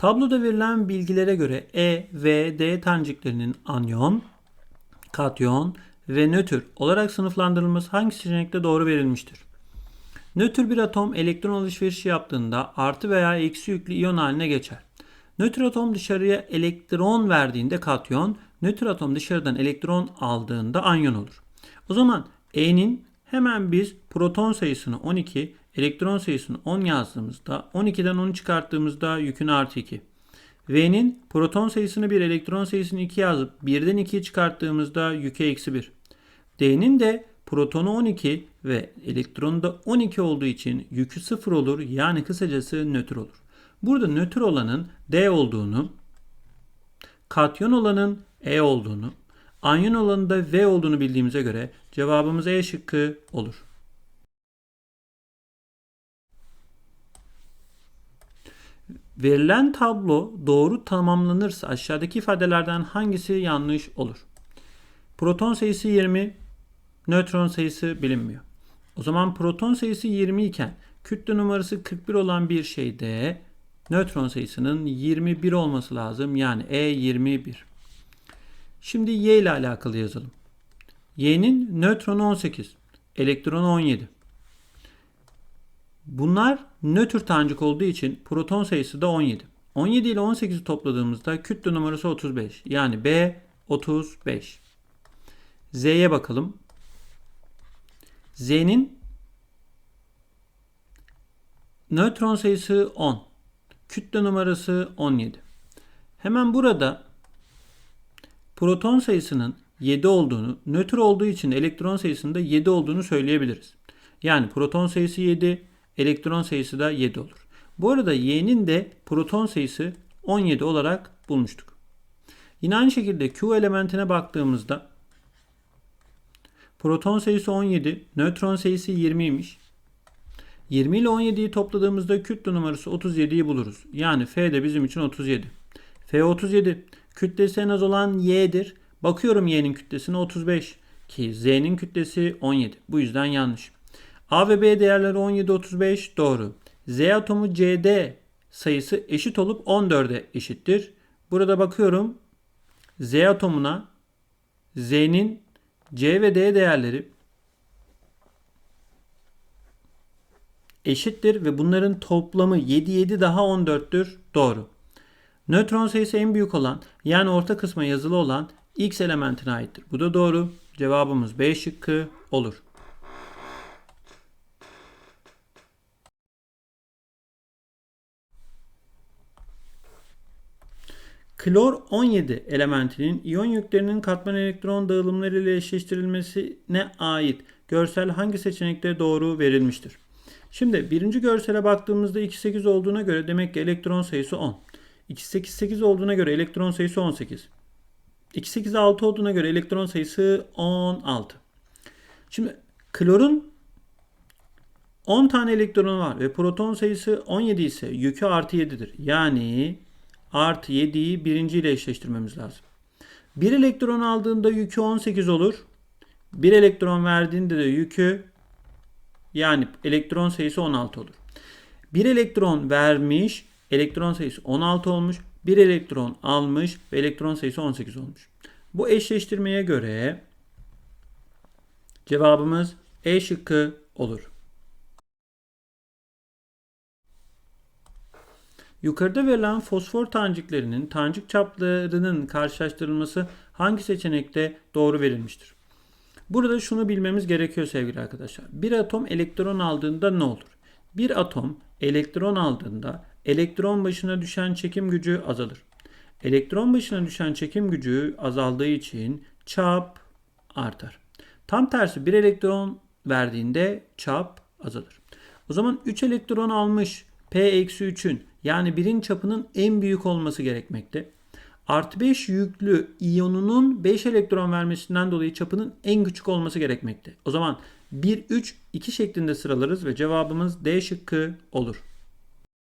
Tabloda verilen bilgilere göre E ve D taneciklerinin anyon, katyon ve nötr olarak sınıflandırılması hangi seçenekte doğru verilmiştir? Nötr bir atom elektron alışverişi yaptığında artı veya eksi yüklü iyon haline geçer. Nötr atom dışarıya elektron verdiğinde katyon, nötr atom dışarıdan elektron aldığında anyon olur. O zaman E'nin hemen biz proton sayısını 12, elektron sayısını 10 yazdığımızda 12'den 10'u çıkarttığımızda yükünü artı 2. V'nin proton sayısını 1, elektron sayısını 2 yazıp 1'den 2'yi çıkarttığımızda yükü eksi 1. D'nin de protonu 12 ve elektronu da 12 olduğu için yükü 0 olur. Yani kısacası nötr olur. Burada nötr olanın D olduğunu, katyon olanın E olduğunu, anyon olanın da V olduğunu bildiğimize göre cevabımız E şıkkı olur. Verilen tablo doğru tamamlanırsa aşağıdaki ifadelerden hangisi yanlış olur? Proton sayısı 20, nötron sayısı bilinmiyor. O zaman proton sayısı 20 iken kütle numarası 41 olan bir şeyde nötron sayısının 21 olması lazım. Yani E 21. Şimdi Y ile alakalı yazalım. Y'nin nötronu 18, elektronu 17. Bunlar nötr tanecik olduğu için proton sayısı da 17. 17 ile 18'i topladığımızda kütle numarası 35. Yani B 35. Z'ye bakalım. Z'nin nötron sayısı 10. Kütle numarası 17. Hemen burada proton sayısının 7 olduğunu, nötr olduğu için elektron sayısının da 7 olduğunu söyleyebiliriz. Yani proton sayısı 7, elektron sayısı da 7 olur. Bu arada Y'nin de proton sayısı 17 olarak bulmuştuk. Yine aynı şekilde Q elementine baktığımızda proton sayısı 17, nötron sayısı 20'ymiş. 20 ile 17'yi topladığımızda kütle numarası 37'yi buluruz. Yani F de bizim için 37. F 37. Kütlesi en az olan Y'dir. Bakıyorum Y'nin kütlesine 35 ki Z'nin kütlesi 17. Bu yüzden yanlış. A ve B değerleri 17 35 doğru. Z atomu CD sayısı eşit olup 14'e eşittir. Burada bakıyorum Z atomuna Z'nin C ve D değerleri eşittir ve bunların toplamı 7 7 daha 14'tür. Doğru. Nötron sayısı en büyük olan yani orta kısma yazılı olan X elementine aittir. Bu da doğru. Cevabımız B şıkkı olur. Klor 17 elementinin iyon yüklerinin katman elektron dağılımları ile eşleştirilmesine ait görsel hangi seçenekte doğru verilmiştir? Şimdi birinci görsele baktığımızda 2,8 olduğuna göre demek ki elektron sayısı 10. 2,8 olduğuna göre elektron sayısı 18. 2,8 6 olduğuna göre elektron sayısı 16. Şimdi klorun 10 tane elektronu var ve proton sayısı 17 ise yükü artı 7'dir. Yani artı 7'yi birinci ile eşleştirmemiz lazım. Bir elektron aldığında yükü 18 olur. Bir elektron verdiğinde de yükü yani elektron sayısı 16 olur. Bir elektron vermiş, elektron sayısı 16 olmuş. Bir elektron almış ve elektron sayısı 18 olmuş. Bu eşleştirmeye göre cevabımız E şıkkı olur. Yukarıda verilen fosfor taneciklerinin tanecik çaplarının karşılaştırılması hangi seçenekte doğru verilmiştir? Burada şunu bilmemiz gerekiyor sevgili arkadaşlar. Bir atom elektron aldığında ne olur? Bir atom elektron aldığında elektron başına düşen çekim gücü azalır. Elektron başına düşen çekim gücü azaldığı için çap artar. Tam tersi bir elektron verdiğinde çap azalır. O zaman 3 elektron almış P-3'ün yani birin çapının en büyük olması gerekmekte. Artı 5 yüklü iyonunun 5 elektron vermesinden dolayı çapının en küçük olması gerekmekte. O zaman 1, 3, 2 şeklinde sıralarız ve cevabımız D şıkkı olur.